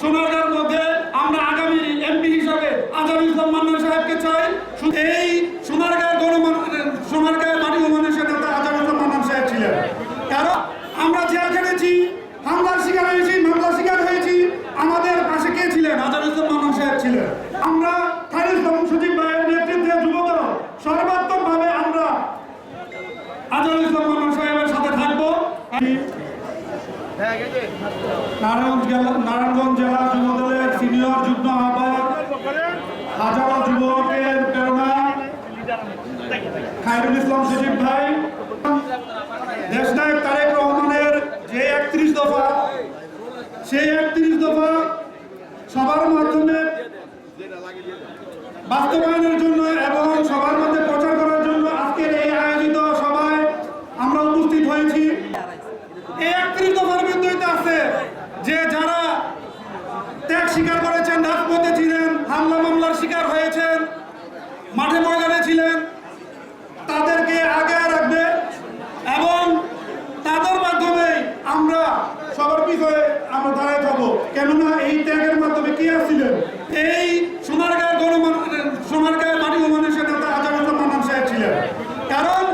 সোনারগাঁর মধ্যে আমরা আগামী এমপি হিসাবে আজহার ইসলাম সাহেবকে চাই। এই সোনারগাঁর গণমান সোনারগাঁয়ের মাটি মানুষের নেতা আজহার ইসলাম সাহেব ছিলেন কারণ আমরা জেল খেটেছি হামলার শিকার হয়েছি, মামলার শিকার হয়েছি, আমাদের পাশে কে ছিলেন? আজহার ইসলাম সাহেব ছিলেন। আমরা ইসলাম সচিব ভাইয়ের নেতৃত্বে যুবদল, সর্বাত্মকভাবে আমরা আজহার ইসলাম সাহেবের সাথে থাকব। নারায়ণগঞ্জ জেলা যুবদলের সিনিয়র যুগ্ম আহ্বায়ক হাজারো যুবকের প্রেরণা। খায়রুল ইসলাম সজীব ভাই। দেশনায়ক তারেক রহমানের যে একত্রিশ দফা, সেই একত্রিশ দফা সবার মাধ্যমে বাস্তবায়নের জন্য এবং সবার মধ্যে প্রচার করার জন্য আজকের এই আয়োজিত সভায় আমরা উপস্থিত হয়েছি এই একত্রিশ দফার বিদ্যুৎ আছে যে যারা ত্যাগ স্বীকার করেছেন রাজপথে ছিলেন হামলা মামলার শিকার হয়েছেন মাঠে ময়দানে ছিলেন তাদেরকে আগে রাখবে এবং তাদের মাধ্যমে আমরা সবার পিছনে আমরা দাঁড়ায় থাকব। কেননা এই ত্যাগের মাধ্যমে কি আসছিলেন? এই সোনারগাঁয়ের গণমান সোনারগাঁয়ের মাটি মানুষের নেতা ইসলাম মান্নান সাহেব ছিলেন। কারণ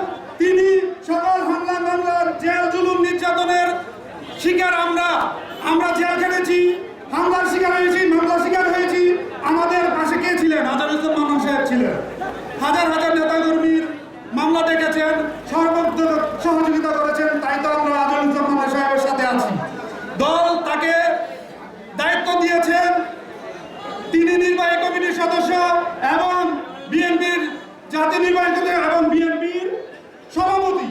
তিনি সকল হামলা মামলার জেল জুলুম নির্যাতনের শিকার আমরা। আমরা জেল খেটেছি, হামলার শিকার হয়েছি, মামলার শিকার হয়েছি। আমাদের পাশে কে ছিলেন? ইসলাম মান্নান সাহেব ছিলেন। হাজার হাজার নেতাকর্মীর মামলা ডেকেছেন সর্বোচ্চ সহযোগিতা করেছেন তাই তো আমরা আজহার ইসলাম মান্নান সাহেবের সাথে আছি দল তাকে দায়িত্ব দিয়েছেন তিনি নির্বাহী কমিটির সদস্য এবং বিএনপির জাতীয় নির্বাহী এবং বিএনপির সভাপতি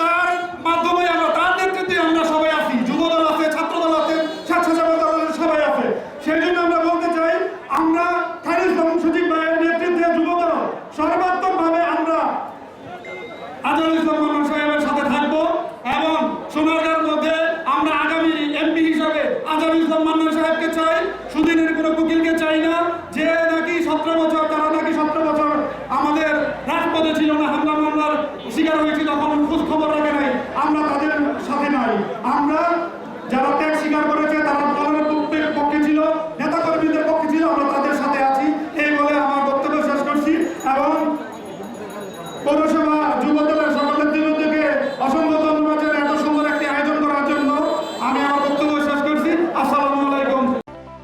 তার মাধ্যমে আমরা তার নেতৃত্বে আমরা সবাই আছি যুবদল আছে ছাত্রদল আছে স্বেচ্ছাসেবক দল আছে, সবাই আছে সেই জন্য আমরা বলতে চাই আমরা খালিদ ইসলাম সচিব ভাইয়ের নেতৃত্বে যুবদল সর্বাত্মকভাবে আমরা আজহার ইসলাম মান্নান সাহেবের সাথে থাকব এবং সোনারগাঁর মধ্যে আমরা আগামী এমপি হিসাবে আজহার ইসলাম মান্নান সাহেবকে চাই সুদিনের কোনো উকিলকে চাই না যে নাকি সতেরো বছর তারা নাকি সতেরো বছর আমাদের রাজপথে ছিল না হামলা মামলার শিকার হয়েছি তখন খোঁজ খবর রাখে নাই। আমরা তাদের সাথে নাই। আমরা যারা ত্যাগ স্বীকার করেছে, তারা দলের পক্ষে- পক্ষে ছিল নেতা কর্মীদের পক্ষে ছিল, আমরা তাদের সাথে আছি। এই বলে আমার বক্তব্য শেষ করছি। এবং পৌরসভা যুব সকলের দিক থেকে অসংখ্য ধন্যবাদ এত সুন্দর একটি আয়োজন করার জন্য। আমি আমার বক্তব্য শেষ করছি। আসসালামু আলাইকুম।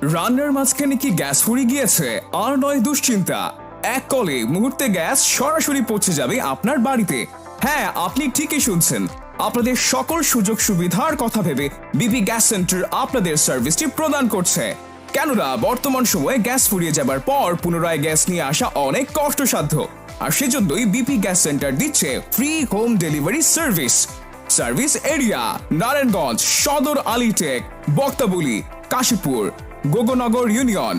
রান্নার মাঝখানে কি গ্যাস ফুরিয়ে গিয়েছে? আর নয় দুশ্চিন্তা। এক কলে মুহূর্তে গ্যাস সরাসরি পৌঁছে যাবে আপনার বাড়িতে। হ্যাঁ আপনি ঠিকই শুনছেন। আপনাদের সকল সুযোগ সুবিধার কথা ভেবে বিপি গ্যাস সেন্টার আপনাদের সার্ভিসটি প্রদান করছে। কেননা, বর্তমান সময়ে গ্যাস ফুরিয়ে যাবার পর পুনরায় গ্যাস নিয়ে আসা অনেক কষ্টসাধ্য। আর সেজন্যই বিপি গ্যাস সেন্টার দিচ্ছে free home delivery service service area, Narayanganj, Sadar আলিটেক, Baktaboli, Kashipur, Gognagar union.